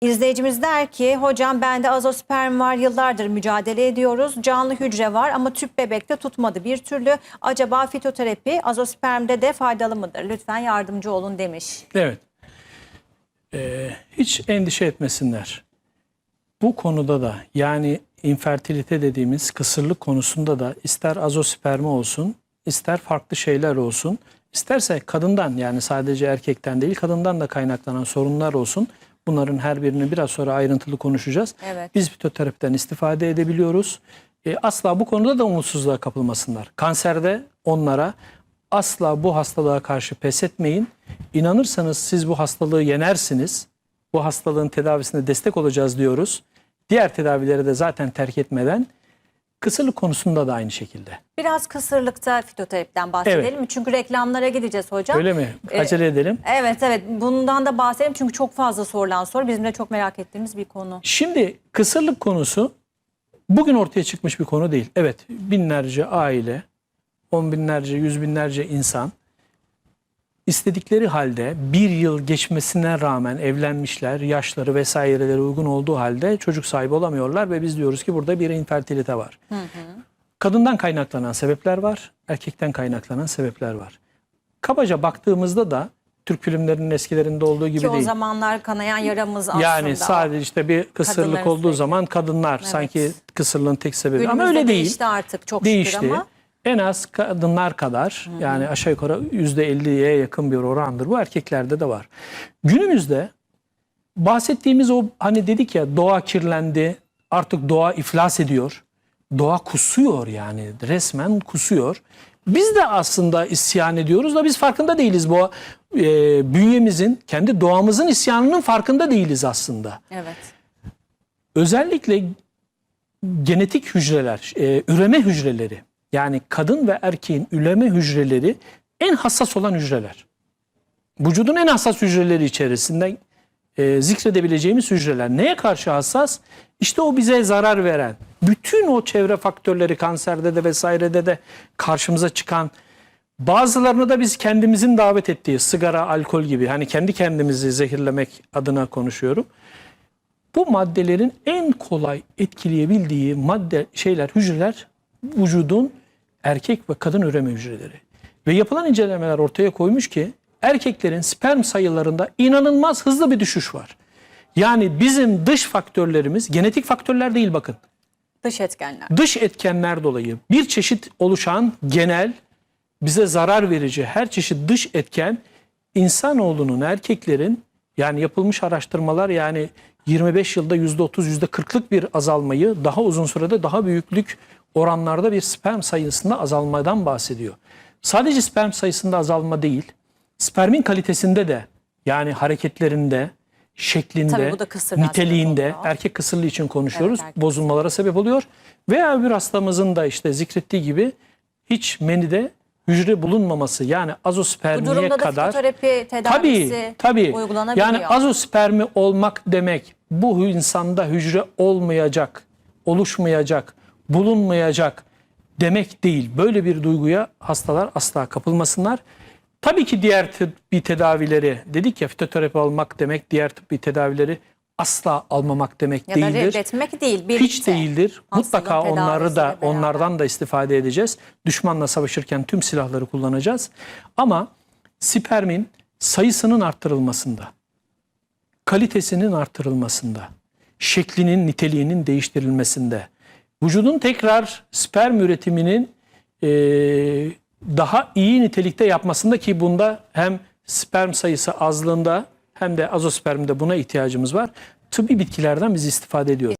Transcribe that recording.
İzleyicimiz der ki hocam bende azosperm var yıllardır mücadele ediyoruz. Canlı hücre var ama tüp bebekte tutmadı bir türlü. Acaba fitoterapi azospermde de faydalı mıdır? Lütfen yardımcı olun demiş. Evet. Ee, hiç endişe etmesinler. Bu konuda da yani infertilite dediğimiz kısırlık konusunda da ister azospermi olsun, ister farklı şeyler olsun, isterse kadından yani sadece erkekten değil kadından da kaynaklanan sorunlar olsun. Bunların her birini biraz sonra ayrıntılı konuşacağız. Evet. Biz fitoterapiden istifade edebiliyoruz. E, asla bu konuda da umutsuzluğa kapılmasınlar. Kanserde onlara asla bu hastalığa karşı pes etmeyin. İnanırsanız siz bu hastalığı yenersiniz. Bu hastalığın tedavisine destek olacağız diyoruz. Diğer tedavileri de zaten terk etmeden kısırlık konusunda da aynı şekilde. Biraz kısırlıkta fitoterapiden bahsedelim mi? Çünkü reklamlara gideceğiz hocam. Öyle mi? Ee, Acele edelim. Evet evet bundan da bahsedelim çünkü çok fazla sorulan soru bizim de çok merak ettiğimiz bir konu. Şimdi kısırlık konusu bugün ortaya çıkmış bir konu değil. Evet binlerce aile, on binlerce, yüz binlerce insan istedikleri halde bir yıl geçmesine rağmen evlenmişler, yaşları vesaireleri uygun olduğu halde çocuk sahibi olamıyorlar ve biz diyoruz ki burada bir infertilite var. Kadından kaynaklanan sebepler var, erkekten kaynaklanan sebepler var. Kabaca baktığımızda da Türk filmlerinin eskilerinde olduğu gibi Ki o değil. zamanlar kanayan yaramız aslında. Yani sadece işte bir kısırlık olduğu sürekli. zaman kadınlar sanki kısırlığın tek sebebi. Ama Günümüzde öyle değil. değişti artık çok Değişti. şükür ama. En az kadınlar kadar yani aşağı yukarı %50'ye yakın bir orandır. Bu erkeklerde de var. Günümüzde bahsettiğimiz o hani dedik ya doğa kirlendi artık doğa iflas ediyor. Doğa kusuyor yani resmen kusuyor. Biz de aslında isyan ediyoruz da biz farkında değiliz bu e, bünyemizin kendi doğamızın isyanının farkında değiliz aslında Evet. özellikle genetik hücreler, e, üreme hücreleri yani kadın ve erkeğin üreme hücreleri en hassas olan hücreler. Vücudun en hassas hücreleri içerisinde e, zikredebileceğimiz hücreler. Neye karşı hassas? İşte o bize zarar veren, bütün o çevre faktörleri kanserde de vesairede de karşımıza çıkan Bazılarını da biz kendimizin davet ettiği sigara, alkol gibi hani kendi kendimizi zehirlemek adına konuşuyorum bu maddelerin en kolay etkileyebildiği madde şeyler hücreler vücudun erkek ve kadın üreme hücreleri. Ve yapılan incelemeler ortaya koymuş ki erkeklerin sperm sayılarında inanılmaz hızlı bir düşüş var. Yani bizim dış faktörlerimiz genetik faktörler değil bakın. Dış etkenler. Dış etkenler dolayı bir çeşit oluşan genel bize zarar verici her çeşit dış etken insanoğlunun erkeklerin yani yapılmış araştırmalar yani 25 yılda %30 %40'lık bir azalmayı daha uzun sürede daha büyüklük oranlarda bir sperm sayısında azalmadan bahsediyor. Sadece sperm sayısında azalma değil spermin kalitesinde de yani hareketlerinde şeklinde, Tabii bu niteliğinde, erkek kısırlığı için konuşuyoruz. Evet, bozulmalara sebep oluyor. Veya bir hastamızın da işte zikrettiği gibi hiç menide hücre bulunmaması yani Bu azospermiye da kadar fitoterapi tabii tedavisi tabii uygulanabiliyor. yani azospermi olmak demek bu insanda hücre olmayacak, oluşmayacak, bulunmayacak demek değil. Böyle bir duyguya hastalar asla kapılmasınlar. Tabii ki diğer tıbbi tedavileri dedik ya fitoterapi almak demek diğer tıbbi tedavileri asla almamak demek ya da değildir. reddetmek değil. Birlikte. Hiç değildir. Mutlaka onları da beraber. onlardan da istifade edeceğiz. Düşmanla savaşırken tüm silahları kullanacağız. Ama spermin sayısının arttırılmasında, kalitesinin arttırılmasında, şeklinin, niteliğinin değiştirilmesinde, vücudun tekrar sperm üretiminin eee, daha iyi nitelikte yapmasında ki bunda hem sperm sayısı azlığında hem de azospermde buna ihtiyacımız var. Tıbbi bitkilerden biz istifade ediyoruz.